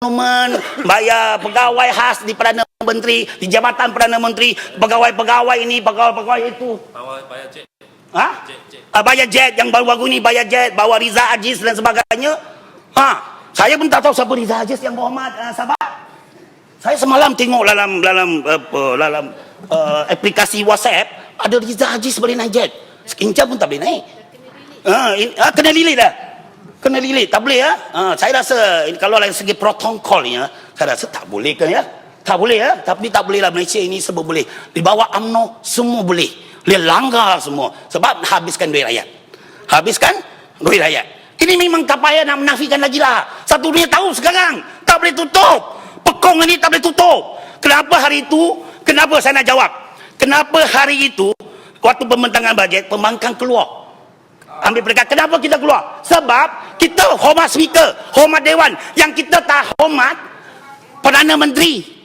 monumen, bayar pegawai khas di Perdana Menteri, di Jabatan Perdana Menteri, pegawai-pegawai ini, pegawai-pegawai itu. Bawa bayar cek. Ha? Jet, jet. Ah, bayar jet yang baru-baru ni bayar jet, bawa Riza Aziz dan sebagainya. Ha, saya pun tak tahu siapa Riza Aziz yang berhormat uh, sahabat. Saya semalam tengok dalam dalam apa dalam uh, aplikasi WhatsApp ada Riza Aziz boleh naik jet. Sekincang pun tak boleh naik. Ha, in, ha, kena delete dah. Kena delete, tak boleh ya. Ha, saya rasa kalau dari segi protokol ya, saya rasa tak boleh kan ya. Tak boleh ya, tapi tak boleh lah Malaysia ini semua boleh. Di bawah UMNO semua boleh. Dia langgar semua sebab habiskan duit rakyat. Habiskan duit rakyat. Ini memang tak payah nak menafikan lagi lah. Satu dunia tahu sekarang. Tak boleh tutup. Pekong ini tak boleh tutup. Kenapa hari itu? Kenapa saya nak jawab? Kenapa hari itu waktu pembentangan bajet pembangkang keluar? Ambil peringkat. Kenapa kita keluar? Sebab kita hormat speaker, hormat dewan. Yang kita tak hormat Perdana Menteri.